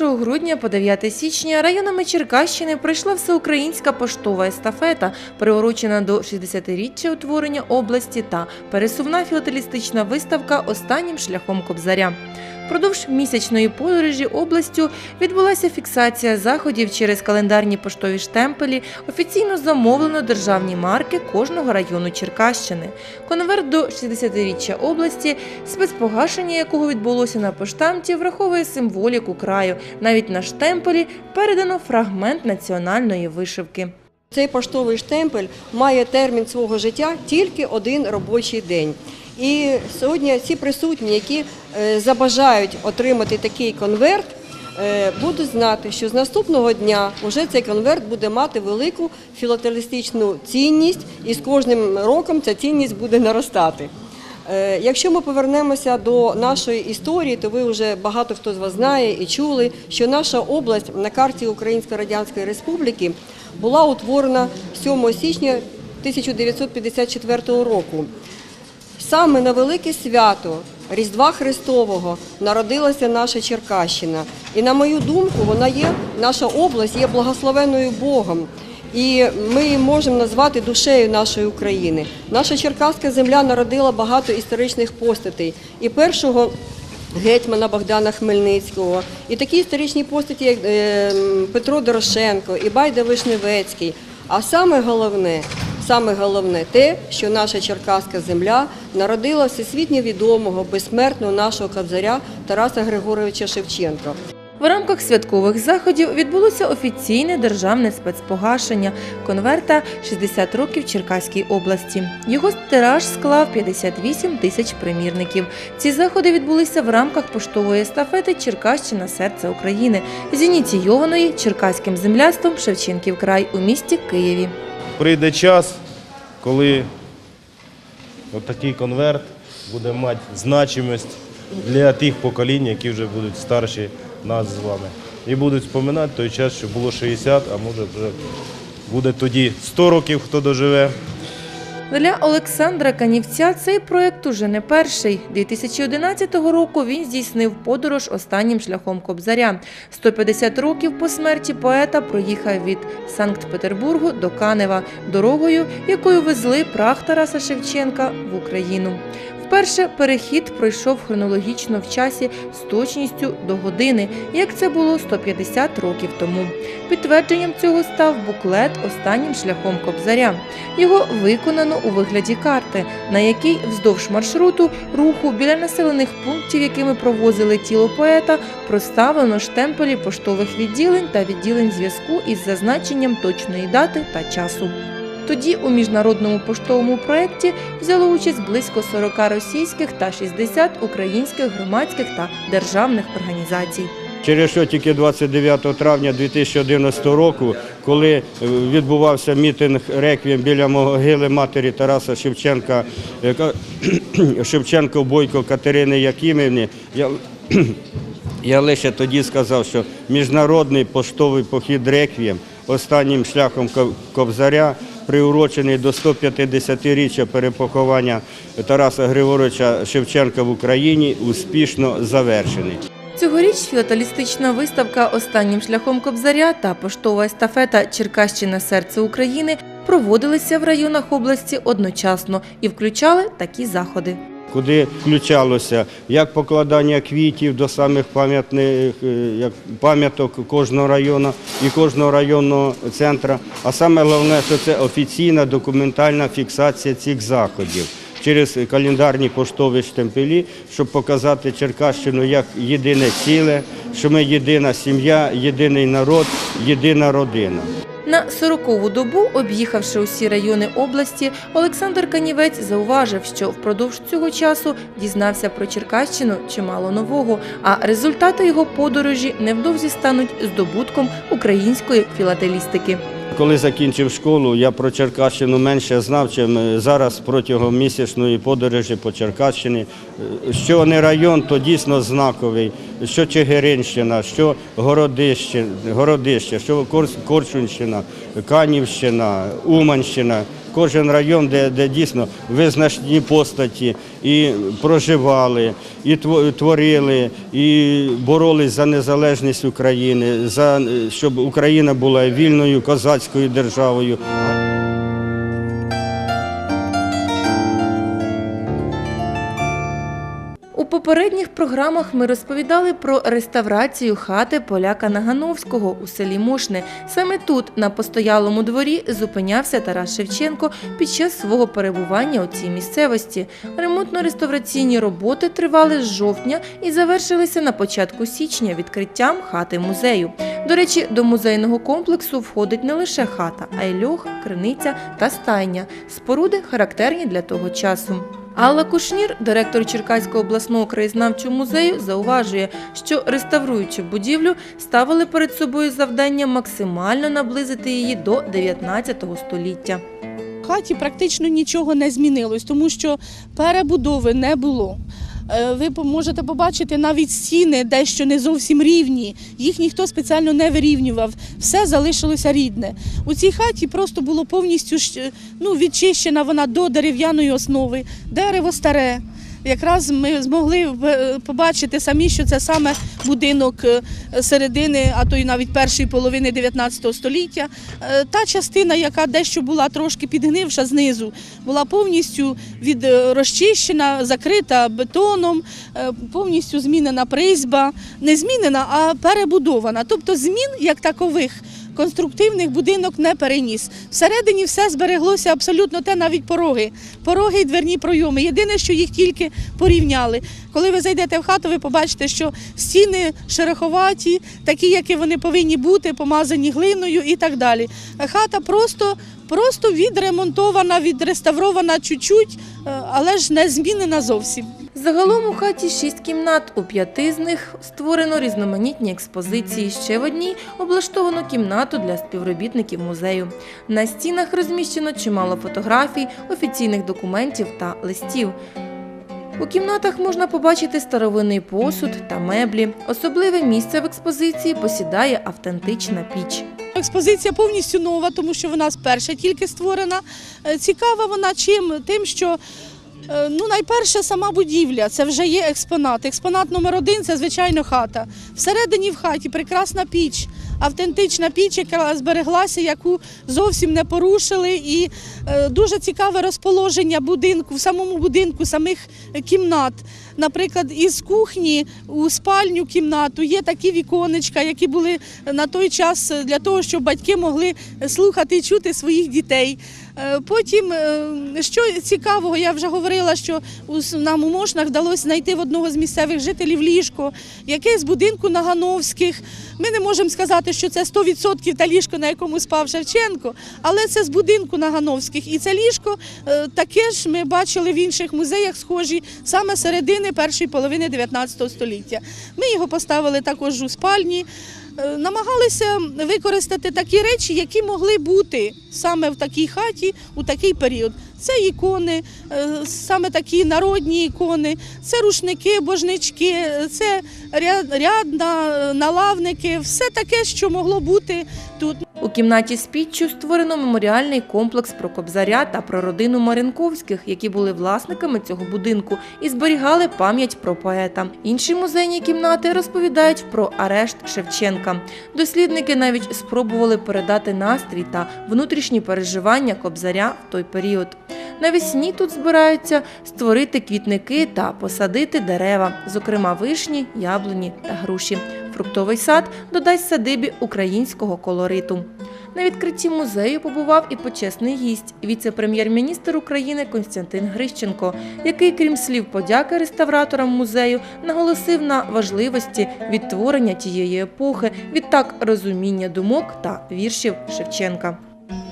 1 грудня по 9 січня районами Черкащини пройшла всеукраїнська поштова естафета, приурочена до 60-річчя утворення області та пересувна філателістична виставка останнім шляхом Кобзаря. Впродовж місячної подорожі областю відбулася фіксація заходів через календарні поштові штемпелі, офіційно замовлено державні марки кожного району Черкащини. Конверт до 60-річчя області, спецпогашення якого відбулося на поштамті, враховує символіку краю. Навіть на штемпелі передано фрагмент національної вишивки. Цей поштовий штемпель має термін свого життя тільки один робочий день. І сьогодні всі присутні, які е, забажають отримати такий конверт, е, будуть знати, що з наступного дня вже цей конверт буде мати велику філателістичну цінність, і з кожним роком ця цінність буде наростати. Е, Якщо ми повернемося до нашої історії, то ви вже багато хто з вас знає і чули, що наша область на карті Української Радянської Республіки була утворена 7 січня 1954 року. Саме на велике свято Різдва Христового народилася наша Черкащина. І на мою думку, вона є, наша область є благословеною Богом. І ми її можемо назвати душею нашої України. Наша черкаська земля народила багато історичних постатей. І першого гетьмана Богдана Хмельницького, і такі історичні постаті, як е, Петро Дорошенко, і Байда Вишневецький. А саме головне, саме головне те, що наша черкаська земля народила всесвітньо відомого, безсмертного нашого кобзаря Тараса Григоровича Шевченка. В рамках святкових заходів відбулося офіційне державне спецпогашення конверта «60 років Черкаській області. Його тираж склав 58 тисяч примірників. Ці заходи відбулися в рамках поштової естафети Черкащина серце України, зініційованої Черкаським земляством Шевченків край у місті Києві. Прийде час, коли такий конверт буде мати значимість для тих поколінь, які вже будуть старші нас з вами. І будуть споминати той час, що було 60, а може вже буде тоді 100 років, хто доживе. Для Олександра Канівця цей проект уже не перший. 2011 року він здійснив подорож останнім шляхом Кобзаря. 150 років по смерті поета проїхав від Санкт-Петербургу до Канева дорогою, якою везли прах Тараса Шевченка в Україну. Вперше перехід пройшов хронологічно в часі з точністю до години, як це було 150 років тому. Підтвердженням цього став буклет останнім шляхом Кобзаря. Його виконано у вигляді карти, на якій вздовж маршруту руху біля населених пунктів, якими провозили тіло поета, проставлено штемпелі поштових відділень та відділень зв'язку із зазначенням точної дати та часу. Тоді у міжнародному поштовому проєкті взяло участь близько 40 російських та 60 українських громадських та державних організацій. Через що тільки 29 травня 2011 року, коли е, відбувався мітинг реквієм біля могили матері Тараса Шевченка, Шевченко Бойко Катерини Якимівни, я, я лише тоді сказав, що міжнародний поштовий похід реквієм останнім шляхом Кобзаря, приурочений до 150-річчя перепоховання Тараса Григоровича Шевченка в Україні, успішно завершений. Цьогоріч філателістична виставка останнім шляхом Кобзаря та поштова естафета Черкащина серце України проводилися в районах області одночасно і включали такі заходи. Куди включалося як покладання квітів до самих пам'ятних е, пам'яток кожного району і кожного районного центру. А саме головне, що це офіційна документальна фіксація цих заходів через календарні поштові штемпелі, щоб показати Черкащину як єдине ціле, що ми єдина сім'я, єдиний народ, єдина родина. На 40-ву добу, об'їхавши усі райони області, Олександр Канівець зауважив, що впродовж цього часу дізнався про Черкащину чимало нового, а результати його подорожі невдовзі стануть здобутком української філателістики. Коли закінчив школу, я про Черкащину менше знав, чим е, зараз протягом місячної подорожі по Черкащині. Е, Що не район, то дійсно знаковий, що Чигиринщина, що Городище, Городище що Кор- Корчунщина, Канівщина, Уманщина. Кожен район, де, де дійсно визначні постаті і проживали, і творили, і боролись за незалежність України, за щоб Україна була вільною козацькою державою. Попередніх програмах ми розповідали про реставрацію хати поляка Нагановського у селі Мошне. Саме тут, на постоялому дворі, зупинявся Тарас Шевченко під час свого перебування у цій місцевості. Ремонтно-реставраційні роботи тривали з жовтня і завершилися на початку січня відкриттям хати музею. До речі, до музейного комплексу входить не лише хата, а й льох, криниця та стайня. Споруди характерні для того часу. Алла Кушнір, директор Черкаського обласного краєзнавчого музею, зауважує, що реставруючи будівлю, ставили перед собою завдання максимально наблизити її до 19 століття. В хаті практично нічого не змінилось, тому що перебудови не було. Е, Ви можете побачити навіть стіни дещо не зовсім рівні. Їх ніхто спеціально не вирівнював. Все залишилося рідне. У цій хаті просто було повністю ну, відчищена вона до дерев'яної основи, дерево старе. Якраз ми змогли е, побачити самі, що це саме будинок е, середини, а то й навіть першої половини 19 століття. Е, Та частина, яка дещо була трошки підгнивша знизу, була повністю від розчищена, закрита бетоном, повністю змінена призьба, не змінена, а перебудована. Тобто змін як такових. Конструктивних будинок не переніс. Всередині все збереглося абсолютно те, навіть пороги. Пороги і дверні пройоми. Єдине, що їх тільки порівняли. Коли ви зайдете в хату, ви побачите, що стіни шероховаті, такі, які вони повинні бути, помазані глиною і так далі. Хата просто, просто відремонтована, відреставрована чуть-чуть, е, але ж не змінена зовсім. Загалом у хаті шість кімнат. У п'яти з них створено різноманітні експозиції. Ще в одній облаштовано кімнату для співробітників музею. На стінах розміщено чимало фотографій, офіційних документів та листів. У кімнатах можна побачити старовинний посуд та меблі. Особливе місце в експозиції посідає автентична піч. Експозиція повністю нова, тому що вона сперша тільки створена. Е, Цікава вона чим? Тим, що ну, найперше сама будівля, це вже є експонат. Експонат номер один це звичайно хата. Всередині в хаті прекрасна піч, автентична піч, яка збереглася, яку зовсім не порушили. І е, дуже цікаве розположення будинку, в самому будинку, самих е, кімнат. Наприклад, із кухні у спальню кімнату є такі віконечка, які були на той час для того, щоб батьки могли слухати і чути своїх дітей. Е, Потім, е, що цікавого, я вже говорила, що нам у Мошнах вдалося знайти в одного з місцевих жителів ліжко, яке з будинку Нагановських. Ми не можемо сказати, що це 100% та ліжко, на якому спав Шевченко, але це з будинку Нагановських. І це ліжко е, таке ж ми бачили в інших музеях, схожі саме середини першої половини 19 століття. Ми його поставили також у спальні. Е, Намагалися використати такі речі, які могли бути саме в такій хаті у такий період. Це ікони, е, саме такі народні ікони, це рушники, божнички, це ряд, рядна, налавники, все таке, що могло бути тут. У кімнаті з піччю створено меморіальний комплекс про Кобзаря та про родину Маринковських, які були власниками цього будинку і зберігали пам'ять про поета. Інші музейні кімнати розповідають про арешт Шевченка. Дослідники навіть спробували передати настрій та внутрішні переживання Кобзаря в той період. Навесні тут збираються створити квітники та посадити дерева, зокрема вишні, яблуні та груші. Фруктовий сад додасть садибі українського колориту. На відкритті музею побував і почесний гість, віце-прем'єр-міністр України Константин Грищенко, який, крім слів подяки реставраторам музею, наголосив на важливості відтворення тієї епохи, відтак розуміння думок та віршів Шевченка.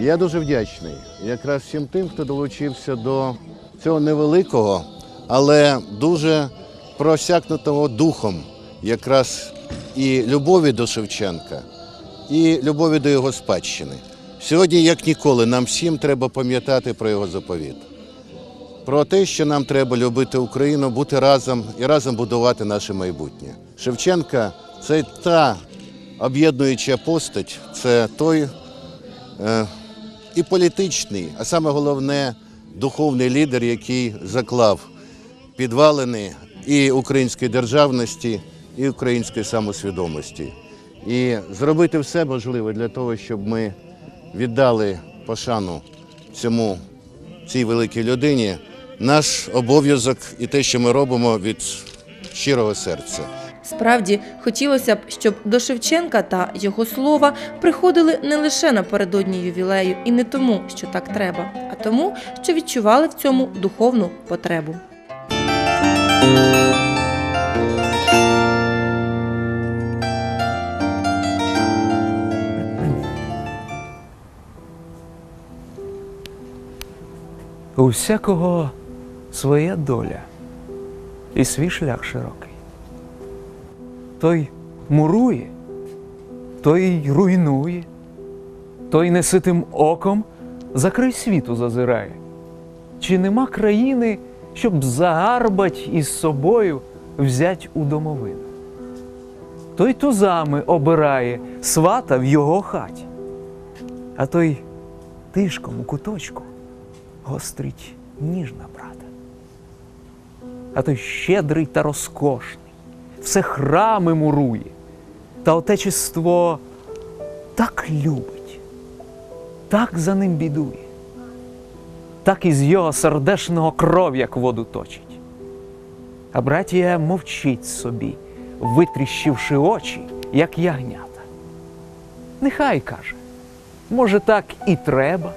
Я дуже вдячний якраз всім тим, хто долучився до цього невеликого, але дуже просякнутого духом якраз і любові до Шевченка, і любові до його спадщини. Сьогодні, як ніколи, нам всім треба пам'ятати про його заповіт. Про те, що нам треба любити Україну, бути разом і разом будувати наше майбутнє. Шевченка це та об'єднуюча постать, це той е, і політичний, а саме головне духовний лідер, який заклав підвалини і української державності, і української самосвідомості. І зробити все можливе для того, щоб ми віддали пошану цьому цій великій людині, наш обов'язок і те, що ми робимо від щирого серця. Справді, хотілося б, щоб до Шевченка та його слова приходили не лише напередодні ювілею, і не тому, що так треба, а тому, що відчували в цьому духовну потребу. У всякого своя доля і свій шлях широкий. Той мурує, той руйнує, той неситим оком за край світу зазирає. Чи нема країни, щоб загарбать із собою взять у домовину? Той тузами обирає свата в його хаті, а той тишком у куточку гострить ніж на брата. А той щедрий та розкошний, все храми мурує, та отечество так любить, так за ним бідує, так із його сердешного кров, як воду точить. А братія мовчить собі, витріщивши очі, як ягнята. Нехай каже, може, так і треба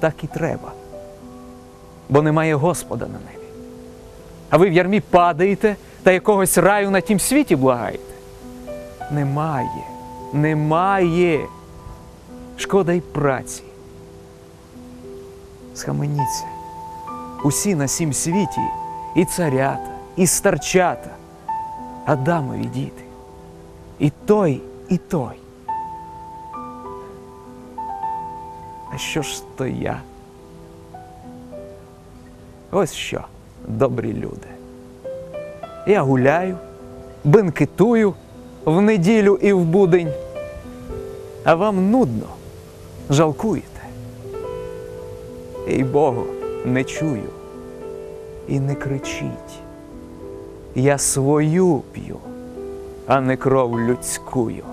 так і треба. Бо немає Господа на небі. А ви в ярмі падаєте та якогось раю на тім світі благаєте? Немає, немає. Шкода й праці. Схаменіться. Усі на сім світі і царята, і старчата, Адамові діти. І той, і той. А що ж то я? Ось що, добрі люди. Я гуляю, бенкетую в неділю і в будень, а вам нудно, жалкуєте. І Богу, не чую і не кричіть. Я свою п'ю, а не кров людськую.